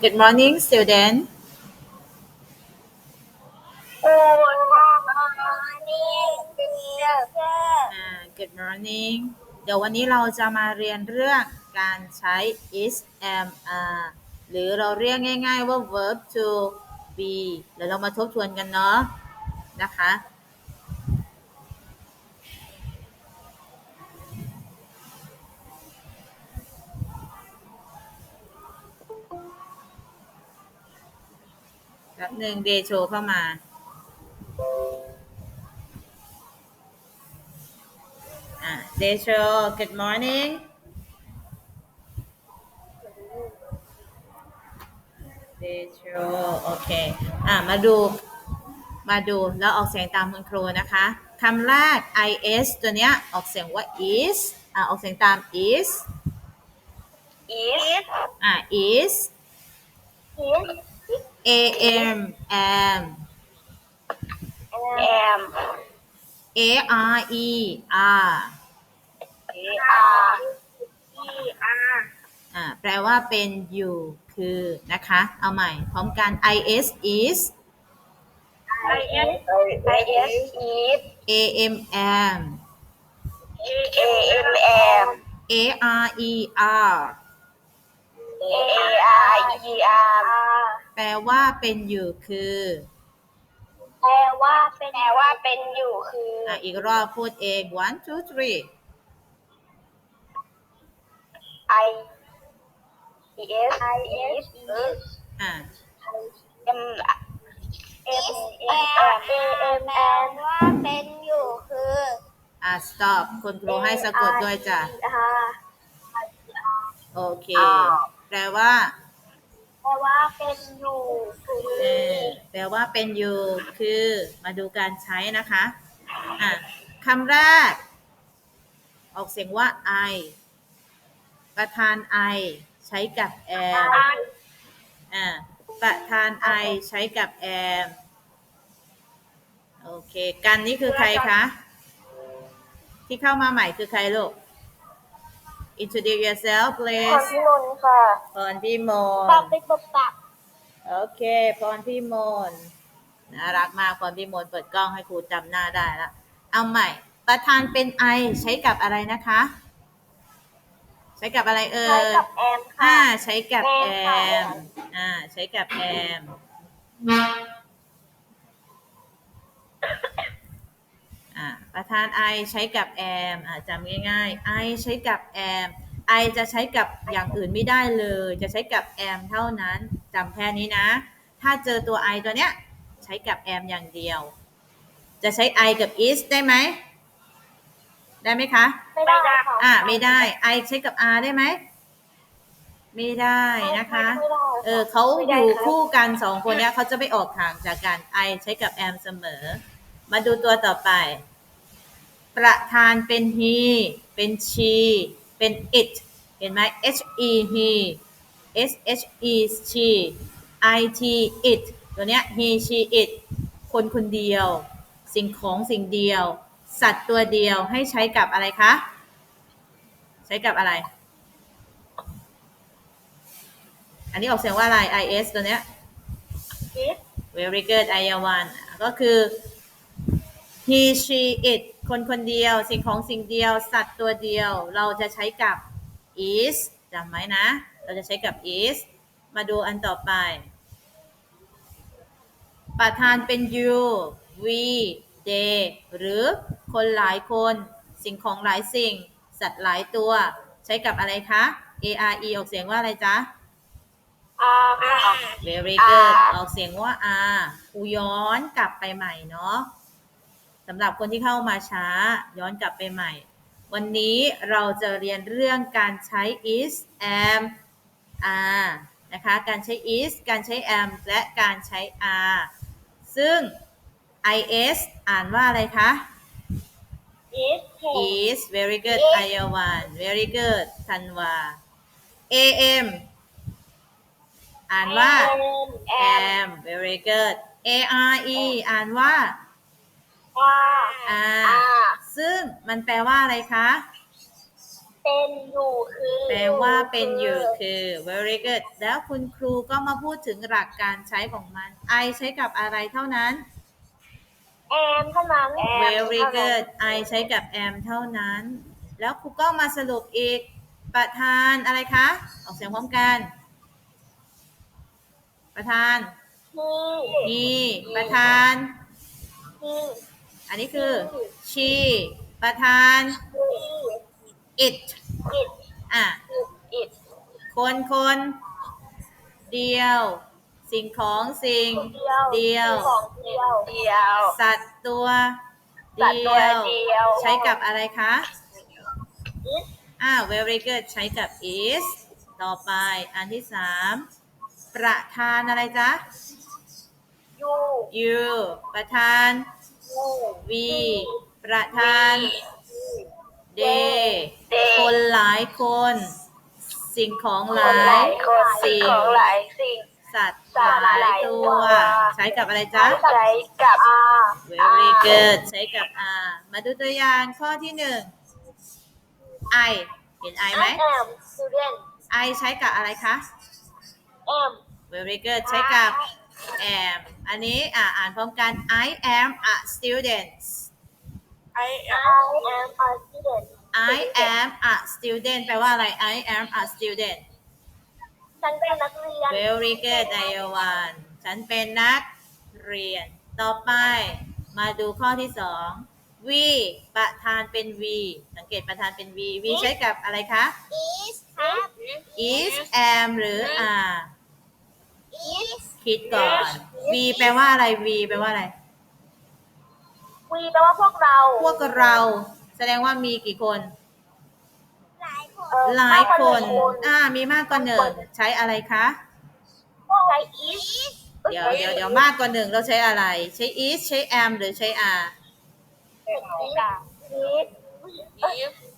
Good morning student Good morning, teacher. อ่า Good morning เดี๋ยววันนี้เราจะมาเรียนเรื่องการใช้ is am are หรือเราเรียกง่าย ๆ ว่า verb to be เดี๋ยวเรามาทบทวนกันเนาะนะคะ แป๊บหนึ่งเดโชเข้ามา อ่าเดโช good morning เดโชโอเค อ่ามาดู มาดู แล้วออกเสียงตามคุณครูนะคะคำแรก is ตัวเนี้ย ออกเสียงว่า is อ่าออกเสียงตาม is Is อ่า is is am am am a r e are a r e r อ่าแปลว่าเป็นอยู่คือนะคะ เอาใหม่พร้อมกัน is is is is is am am a m m a r e r a r e r แป ลว่าเป็นอยู่คือ แปลว่าเป็นแปลว่าเป็นอยู่คืออะอีกรอบพูดเอง one two three I is I is is อ่า M M M M M ว่าเป็นอยู่คืออ่า stop คุณครูให้สะกดด้วยจ้ะ โอเคอ้าวแปลว่า แปลว่าเป็นอยู่คือเออแปลว่าเป็นอยู่คือมาดูการใช้นะคะอะคำแรก ออกเสียงว่า I ประธาน I ใช้กับ am อ่าประธาน I ใช้กับ am โอเค กันนี่คือใครคะ ที่เข้ามาใหม่คือใครลูก introduce yourself คน please ที่นนท์ค่ะพรพิมปักลเป็นปักปักโอเคพรพิมลน่ารักมากพรพิมลเปิดกล้องให้ครูจำหน้าได้ละ เอาใหม่ ประธานเป็น I ใช้กับอะไรนะคะ ใช้กับอะไรเอ่ใช้ยกับแอมอ่าค่ะใช้กับแอแอมค่ะ มอ่าใช้กับแอม อ่าประธาน I ใช้กับแอมอ่าจำง่ายๆ I ใช้กับแอม I จะใช้กับอย่างอื่นไม่ได้เลย จะใช้กับแอมเท่านั้นจำแค่นี้นะ ถ้าเจอตัว I ตัวเนี้ย ใช้กับแอมอย่างเดียว จะใช้ I กับ is ได้ไหม ได้ไหมคะ ไม่ได้ค่ะอ่าไม่ได้ I ใช้กับ R ได้ไหม ไม่ได้นะคะไม่ได้เออเขาไม่อได้ยู่ค่ะคู่กันสองคนเนี้ยเขาจะไม่ออกห่างจากกัน I ใช้กับ am เสมอ มาดูตัวต่อไป ประธานเป็น he เป็น she เป็น it เห็นไหม h e he s h e she i t it ตัวเนี้ย he she it คนคนเดียว สิ่งของสิ่งเดียว สัตว์ตัวเดียวให้ใช้กับอะไรคะ ใช้กับอะไร อันนี้ออกเสียงว่าอะไร is ตัวเนี้ย is very good อายวันก็คือ he she it คนคนเดียว สิ่งของสิ่งเดียว สัตว์ตัวเดียว เราจะใช้กับ is จำไว้นะ เราจะใช้กับ is มาดูอันต่อไป ประธานเป็น you we they หรือคนหลายคน สิ่งของหลายสิ่ง สัตว์หลายตัว ใช้กับอะไรคะ a r e ออกเสียงว่าอะไรจ๊ะ R ค่ะ very good อ่าออกเสียงว่า R ครูย้อนกลับไปใหม่เนาะ สำหรับคนที่เข้ามาช้าย้อนกลับไปใหม่ วันนี้เราจะเรียนเรื่องการใช้ is am are นะคะ การใช้ is การใช้ am และการใช้ are ซึ่ง is อ่านว่าอะไรคะ is is very good อายวัน very good ธันวา am อ่านว่า am am very good a r e อ่านว่า R r R ซึ่งมันแปลว่าอะไรคะ เป็นอยู่คือแปลว่าเป็นอยู่คือ very good แล้วคุณครูก็มาพูดถึงหลักการใช้ของมัน I ใช้กับอะไรเท่านั้น แอมเท่านั้น very good I ใช้กับ am เท่านั้น แล้วครูก็มาสรุปอีก ประธานอะไรคะ ออกเสียงพร้อมกัน ประธานที่ he ประธานที่อั นนี้คือ she ประธานที่ it อิดอะอิดคนคนเดียว สิ่งของสิ่งเดียว เดียวของเดียวเดียวสัตว์ตัวสัตว์เดีตัวยวเดียว ใช้กับอะไรคะอิดอ่า very good ใช้กับ is ต่อไปอันที่สามประธานอะไรจ๊ะยู you ประธาน ยู we ประธาน they they คนหลายคน สิ่งของหลาหลายยคนสิ่งของหลายสิ่ง สัตว์สัตว์หลายหลายตัตัว ว ใช้กับอะไรจ๊ะ ใช้กับ very good ใช้กับ r มาดูตัวอย่างข้อที่หนึ่ง I เห็น I ไหม I am student I ใช้กับอะไรคะ am very good ใช้กับ am อันนี้อ่าอ่านพร้อมกัน I am a student I am a student I am a student แปลว่าอะไร I am a student ฉันเป็นนักเรียน very good ไอวานฉันเป็นนักเรียน ต่อไปมาดูข้อที่สอง we ประธานเป็น we สังเกตประธานเป็น we we ใช้กับอะไรคะ is ครับ is am หรือ are is คิดก่อน v แปลว่าอะไร v แปลว่าอะไร we แปลว่าพวกเราพวกเรา แสดงว่ามีกี่คน หลายคนหลายคนอ่า มีมากกว่าหนึ่งใช้อะไรคะ พวกใช้ is เดี๋ยวเดี๋ยวเดี๋ยวมากกว่าหนึ่งเราใช้อะไร ใช้ is ใช้ am หรือใช้ are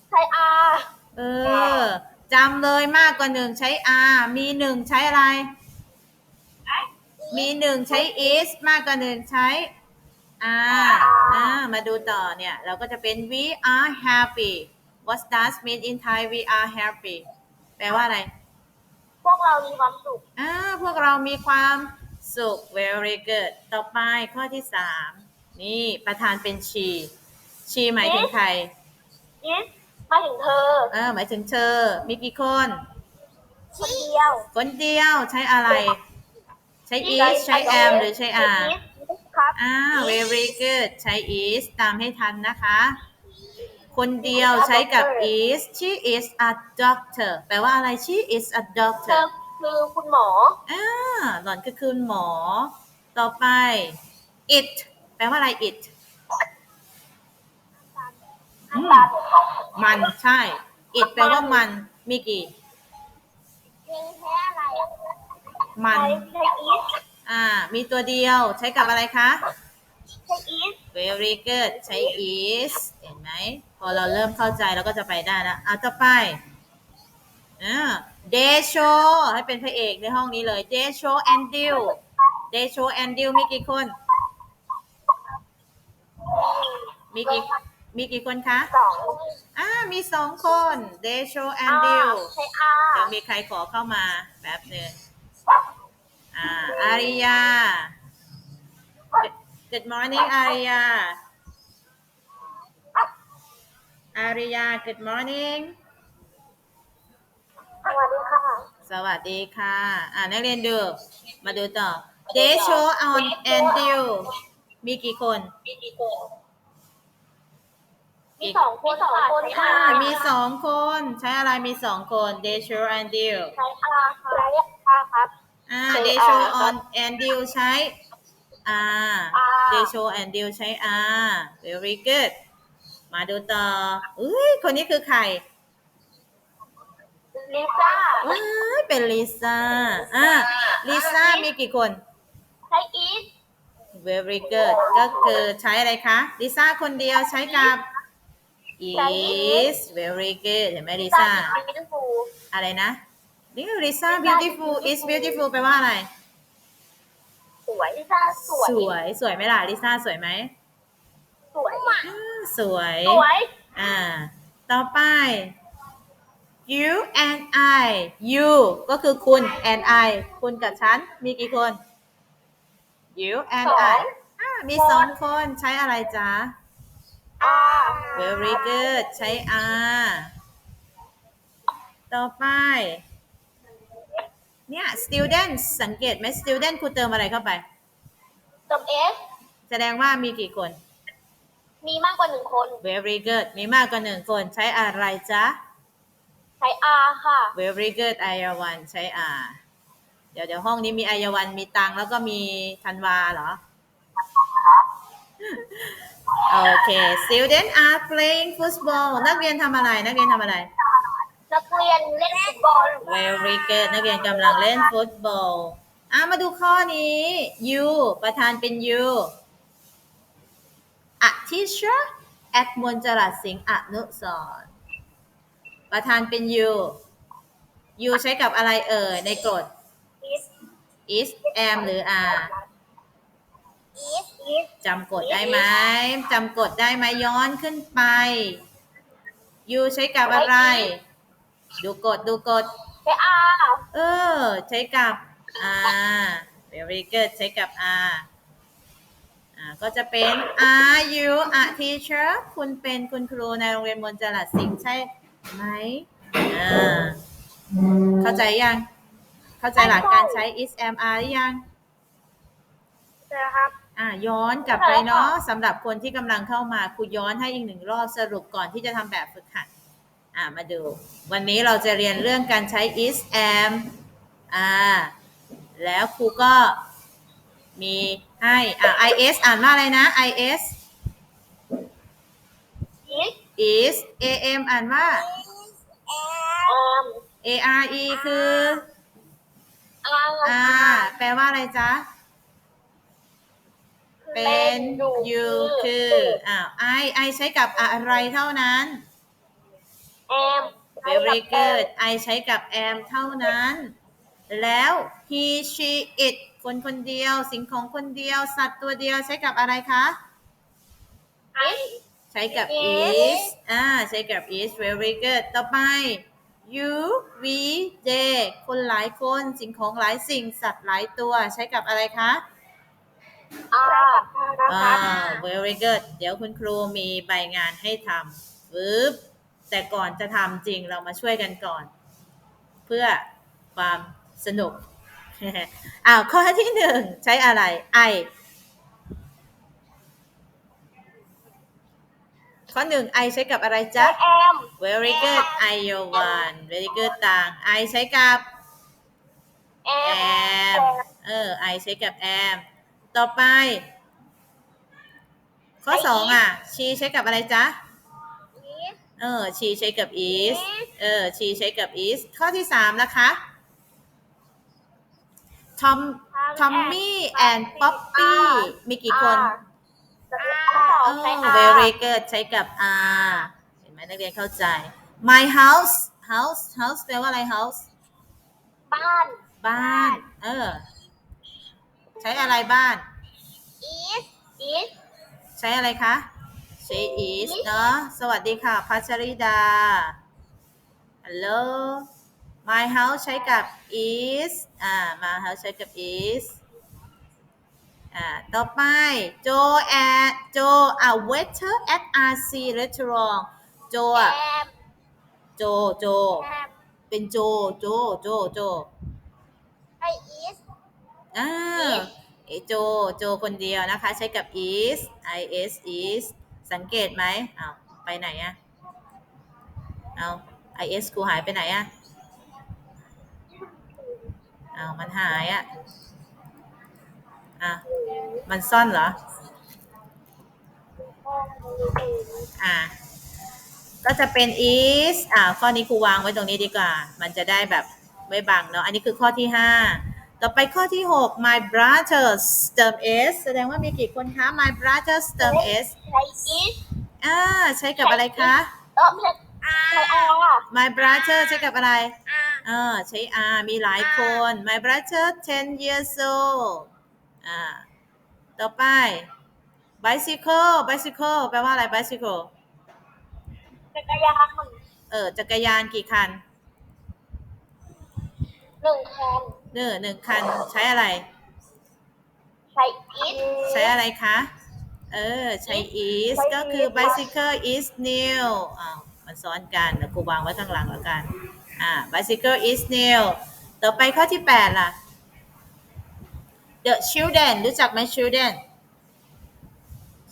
ใช้ are เออจำเลยมากกว่าหนึ่งใช้ are มีหนึ่งใช้อะไร มีหนึ่งใช้ is มากกว่าหนึ่งใช้ are อ่ามาดูต่อเนี่ย เราก็จะเป็น we are happy what does mean in Thai we are happy แปลว่าอะไร พวกเรามีความสุข อ่าพวกเรามีความสุข very good ต่อไปข้อที่สามนี่ประธานเป็น she she หมายถึงใคร is มาถึงเธอ เออหมายถึงเธอ มีกี่คน คนเดียว คนเดียวใช้อะไร ใช้ is ใช้ am หรือใช้ are ครับอ่า very good ใช้ is ตามให้ทันนะคะ คนเดียวใช้กับ is she is a doctor แปลว่าอะไร she is a เธ doctor อคือคุณหมอ อ่าหล่อนก็คือหมอ ต่อไป it แปลว่าอะไร it อืมมันใช่ it แปลว่ามัน มีกี่ เพลงแค่อะไรอะ มัน ใช้ใช้ is อ่า มีตัวเดียวใช้กับอะไรคะ ใช้ is very good ใช้ is เห็นไหม พอเราเริ่มเข้าใจเราก็จะไปได้แล้วเอาต่อไปอ่า they show ให้เป็นพระเอกในห้องนี้เลย they show and deal they show and deal มีกี่คน มีกี่มีกี่คนคะสองอ่ามีสองคน they show and อ่า deal ใช้เดี๋ยว are มีใครขอเข้ามาแบบหนึ่ง อ่าอาริยา Good morning อาริยา อาริยา Good morning สวัสดีค่ะ สวัสดีค่ะ อ่านักเรียนดู มาดูต่อ They show on and do มีกี่คนมีสองคนสองคนอ่าค่ะ มีสองคน ใช้อะไรมีสองคน They show and do ใช้ are ค่ะใช้ are ครับอ่าใช้ they show are ครับ on and do ใช้ are are they show and do ใช้ are very good มาดูต่ออุ้ยคนนี้คือใครลิซ่าว้ายเป็นลิซ่าอ่าลิซ่ามีกี่คนใช้ is very good ก็คือใช้อะไรคะลิซ่าคนเดียวใช้กับใช้ is very good เห็นไหมลิซ่า beautiful อะไรนะ นี่ลิซ่า beautiful is beautiful แปลว่าอะไร สวยลิซ่าสวย สวยสวยไหมล่ะลิซ่าสวยไหมสวยอ่าสวย สวย อ่า ต่อไป you and I you ก็คือคุณ and I คุณกับฉัน มีกี่คน you and สอง I อ่ามีสองคนใช้อะไรจ๊ะอาร์ very good ใช้ are ต่อไป เนี่ย student สังเกตไหม student ครูเติมอะไรเข้าไปเติมเอสแสดงว่ามีกี่คน มีมากกว่าหนึ่งคน very good มีมากกว่าหนึ่งคนใช้อะไรจ๊ะ ใช้อาร์ค่ะ very good อายวันใช้ R เดี๋ยวเดี๋ยวห้องนี้มีอายวันมีตังแล้วก็มีธันวาเหรอ โอเค student are playing football นักเรียนทำอะไร นักเรียนทำอะไร นักเรียนเล่นฟุตบอล very good นักเรียนกำลังเล่นฟุตบอลอะมาดูข้อนี้ you ประธานเป็น you a teacher at มนจรัสสิงห์อนุสรณ์ประธานเป็น you you ใช้กับอะไรเอ่ยในกฎอีส is am หรือ are อีสอีสจำกฎได้ไหมจำกฎได้ไหมย้อนขึ้นไป you ใช้กับอะไร ดูกฎดูกฎใช้อาร์เออ ใช้กับ r very good ใช้กับ r อ่าก็จะเป็น are you a teacher คุณเป็นคุณครูในโรงเรียนมนจรัสสิงห์ใช่ไหมอ่าเข้าใจยัง เข้าใจหลักการใช้ is am are หรือยัง นะครับ อะย้อนกลับไปเนาะสำหรับคนที่กำลังเข้ามาครูย้อนให้อีกหนึ่งรอบสรุปก่อนที่จะทำแบบฝึกหัด อะมาดู วันนี้เราจะเรียนเรื่องการใช้ is am อ่าแล้วครูก็มีให้อะ is อ่านว่าอะไรนะ is อีส is am อ่านว่าแอม are คืออาร์อ่า แปลว่าอะไรจ๊ะ เป็น you คืออ้าว I I ใช้กับอะไรเท่านั้น แอม very good I ใช้กับ am เท่านั้น แล้ว he she it คนคนเดียว สิ่งของคนเดียว สัตว์ตัวเดียวใช้กับอะไรคะอีสใช้กับ Is is อ่า ใช้กับ is very good ต่อไป you we they คนหลายคน สิ่งของหลายสิ่ง สัตว์หลายตัว ใช้กับอะไรคะอาร์อ่า very good เดี๋ยวคุณครูมีใบงานให้ทำปึ๊บ แต่ก่อนจะทำจริงเรามาช่วยกันก่อน เพื่อความสนุกอ้าวข้อที่หนึ่งใช้อะไร I ข้อหนึ่ง I ใช้กับอะไรจ๊ะแอม very good I your one very good ต่าง I ใช้กับแอ am มเออ I ใช้กับ am ต่อไป ข้อสองอะ she ใช้กับอะไรจ๊ะอีส เออ she ใช้กับ is is เออ she ใช้กับ is ข้อที่สามนะคะ Tom Tommy and Poppy มีกี่คนอาร์เอใช้ออาร์ very good ใช้กับ are เห็นไหมนักเรียนเข้าใจ my house house house แปลว่าอะไร house บ้าน บ้าน เออ ใช้อะไรบ้านอีสอีสใช้อะไรคะใช้ is เนาะสวัสดีค่ะพัชริดา Hello my house ใช้กับ is อ่า my house ใช้กับ is อ่า ต่อไป Joe at Joe a waiter at RC restaurant Joe แออะม Joe Joe แอมเป็น Joe Joe Joe Joe ใช้อีสอ่าเอโจโจคนเดียวนะคะ ใช้กับ is is is สังเกตไหมอ้าวไปไหนอะเอา is กูหายไปไหนอะเอามันหายอะอะ มันซ่อนเหรอ อะก็จะเป็น is อ่า ข้อนี้ครูวางไว้ตรงนี้ดีกว่า มันจะได้แบบไม่บังเนาะ อันนี้คือข้อที่5 ต่อไปข้อที่ 6 my brothers เติม s แสดงว่ามีกี่คนคะ my brothers เติม s ใช้อีสอ่าใช้กับอะไรคะเออไม่ใช่อาร์ใช้อาร์ my brother ใช้กับอะไรอาร์อ่าใช้ r มีหลายคน my brother 10 years old อ่าต่อไป bicycle bicycle แปลว่าอะไร bicycle จักรยานเออจักรยานกี่คัน หนึ่งคันเนอหนึ่งคันใช้อะไร ใช้อิสใช้อะไรคะ เออ ใช้ is ก็คือ bicycle is new อ้าวมันซ้อนกันเดี๋ยวครูวางไว้ข้างหลังแล้วกัน อ่า bicycle is new ต่อไปข้อที่ 8 ล่ะ the children รู้จักไหม children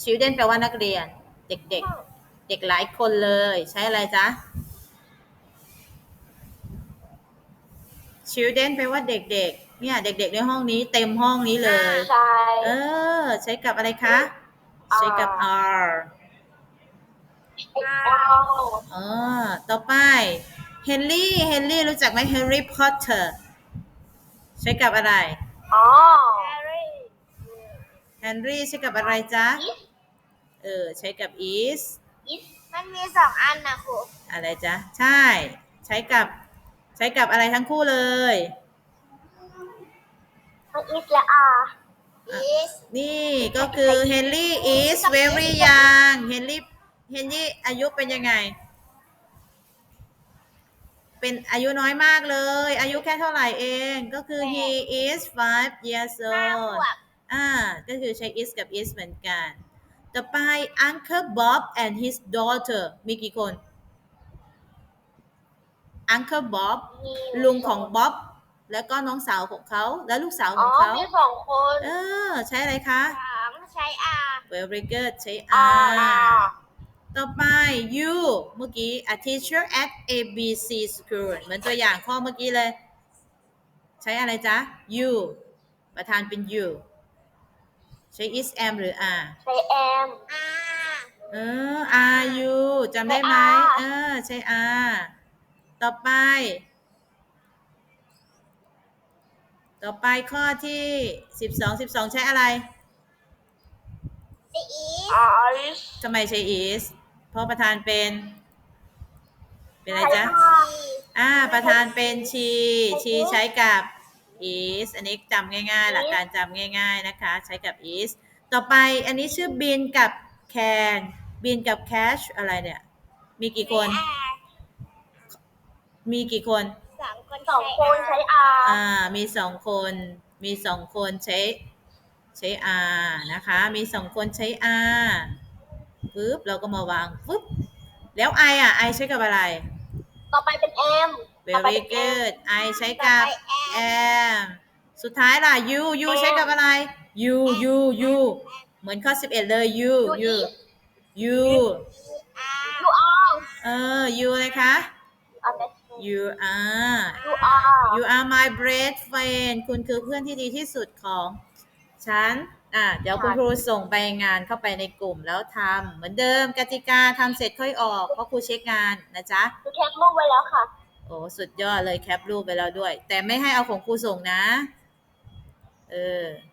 children แปลว่านักเรียน เด็กๆ เด็กหลายคนเลย ใช้อะไรจ๊ะ children แปลว่าเด็กๆ เนี่ย เด็กๆในห้องนี้เต็มห้องนี้เลย ใช่ เออ ใช้กับอะไรคะ ใช้กับ R เออ ต่อไปเฮนรี่เฮนรี่รู้จักไหมเฮนรี่พอตเตอร์ใช้กับอะไร อ๋อเฮนรี่ใช้กับอะไรจ๊ะ เออ ใช้กับ is มันมีสองอันนะครูอะไรจ๊ะ ใช่ ใช้กับ ใช้กับอะไรทั้งคู่เลยทั้งอิสและอาร์อิสนี่ก็คือเฮนรี่ is very young เฮนรี่เฮนรี่อายุเป็นยังไง เป็นอายุน้อยมากเลย อายุแค่เท่าไหร่เอง ก็คือ he is five years ห้าข old วบอ่า ก็คือใช้ is กับ is เหมือนกัน ต่อไป Uncle Bob and his daughter มีกี่คน Uncle Bob มีลุงของบ๊อบแล้วก็น้องสาวของเขาและลูกสาวขอ๋อองเขา มีสองคนเออ ใช้อะไรคะ สามใช้อาร์ very good ใช้อา R ร์ต่อไป you เมื่อกี้ a teacher at ABC school เหมือนตัวอย่างข้อเมื่อกี้เลย ใช้อะไรจ๊ะ you ประธานเป็น you ใช้ is am หรือ are ใช้แอมอาร์เออ are you จำได้ไหมใช้ are เออ ใช้ are ต่อไป ต่อไปข้อที่12 12ใช้อะไรใช้อีสอาร์ทำไมใช้ is เพราะประธานเป็น เป็นอะไรจ๊ะ อ่า ประธานเป็นชี ชีใช้กับ is อันนี้จำง่ายๆ หลักการจำง่าย ๆนะคะ ใช้กับ is ต่อไปอันนี้ชื่อบินกับ can บินกับ cash อะไรเนี่ย มีกี่คน มีกี่คนสองคนสองคนใช้อาร์อ่า มีสองคน มีสองคนใช้ ใช้ r นะคะ มีสองคนใช้ r ปึ๊บ เราก็มาวางปึ๊บ แล้ว i อะ i ใช้กับอะไร ต่อไปเป็นแอม very good I ใช้กับ am สุดท้ายล่ะ you you ใช้กับอะไร you you you เหมือนข้อ 11 เลย you you you ยูอาร์เออ you อะไรคะ you are ยูอาร์ you are my best friend คุณคือเพื่อนที่ดีที่สุดของฉันอะเดี๋ยวคุณครูส่งไปงานเข้าไปในกลุ่มแล้วทำเหมือนเดิมกติกาทำเสร็จค่อยออก เพราะครูเช็คงานนะจ๊ะดูแคปรูปไว้แล้วค่ะ โอ้สุดยอดเลยแคปรูปไปแล้วด้วย แต่ไม่ให้เอาของครูส่งนะ เออ